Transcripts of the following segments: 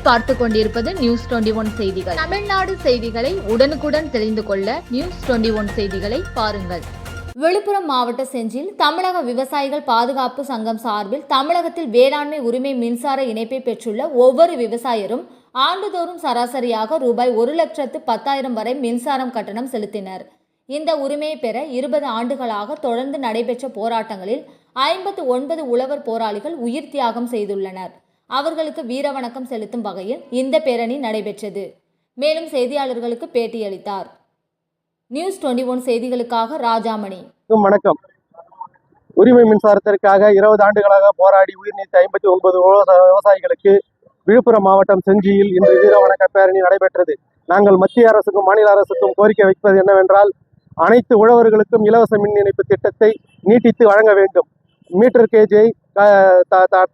பார்த்து கொண்டிருப்பது news twenty one செய்திகள். தமிழ்நாடு செய்திகளை உடனுக்குடன் தெரிந்து கொள்ள நியூஸ் டுவெண்டி ஒன் செய்திகளை பாருங்கள். விழுப்புரம் மாவட்ட செஞ்சில் தமிழக விவசாயிகள் பாதுகாப்பு சங்கம் சார்பில் தமிழகத்தில் வேளாண்மை உரிமை மின்சார இணைப்பை பெற்றுள்ள ஒவ்வொரு விவசாயரும் ஆண்டுதோறும் சராசரியாக ரூபாய் ஒரு லட்சத்து பத்தாயிரம் வரை மின்சாரம் கட்டணம் செலுத்தினர். இந்த உரிமையை பெற இருபது ஆண்டுகளாக தொடர்ந்து நடைபெற்ற போராட்டங்களில் ஐம்பத்து ஒன்பது உழவர் போராளிகள் உயிர் தியாகம் செய்துள்ளனர். அவர்களுக்கு வீரவணக்கம் செலுத்தும் வகையில் இந்த பேரணி நடைபெற்றது. மேலும் செய்தியாளர்களுக்கு பேட்டியளித்தார். நியூஸ் டுவெண்டி ஒன் செய்திகளுக்காக ராஜாமணி. வணக்கம் உரிமை மின்சாரத்திற்காக இருபது ஆண்டுகளாக போராடி உயிர் நீத்த ஐம்பத்தி ஒன்பது விவசாயிகளுக்கு விழுப்புரம் மாவட்டம் செஞ்சியில் இன்று வீரவணக்க பேரணி நடைபெற்றது. நாங்கள் மத்திய அரசுக்கும் மாநில அரசுக்கும் கோரிக்கை வைப்பது என்னவென்றால் அனைத்து உழவர்களுக்கும் இலவச மின் இணைப்பு திட்டத்தை நீட்டித்து வழங்க வேண்டும். மீட்டர் கேஜை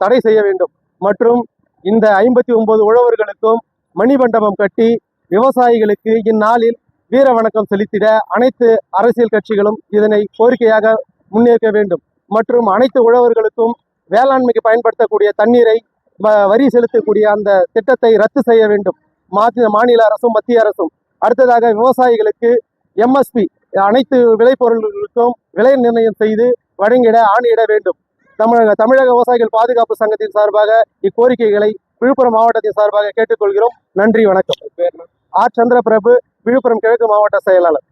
தடை செய்ய வேண்டும். மற்றும் இந்த ஐம்பத்தி ஒன்பது உழவர்களுக்கும் மணிமண்டபம் கட்டி விவசாயிகளுக்கு இந்நாளில் வீர வணக்கம் செலுத்திட அனைத்து அரசியல் கட்சிகளும் இதனை கோரிக்கையாக முன்னேற்க வேண்டும். மற்றும் அனைத்து உழவர்களுக்கும் வேளாண்மைக்கு பயன்படுத்தக்கூடிய தண்ணீரை வ- வரி செலுத்தக்கூடிய அந்த திட்டத்தை ரத்து செய்ய வேண்டும். மாநில மாநில அரசும் மத்திய அரசும். அடுத்ததாக விவசாயிகளுக்கு எம்எஸ்பி அனைத்து விளைபொருள்களுக்கும் விலை நிர்ணயம் செய்து வழங்கிட ஆணையிட வேண்டும். தமிழக தமிழக விவசாயிகள் பாதுகாப்பு சங்கத்தின் சார்பாக இக்கோரிக்கைகளை விழுப்புரம் மாவட்டத்தின் சார்பாக கேட்டுக்கொள்கிறோம். நன்றி வணக்கம். ஆர். சந்திரபிரபு விழுப்புரம் கிழக்கு மாவட்ட செயலாளர்.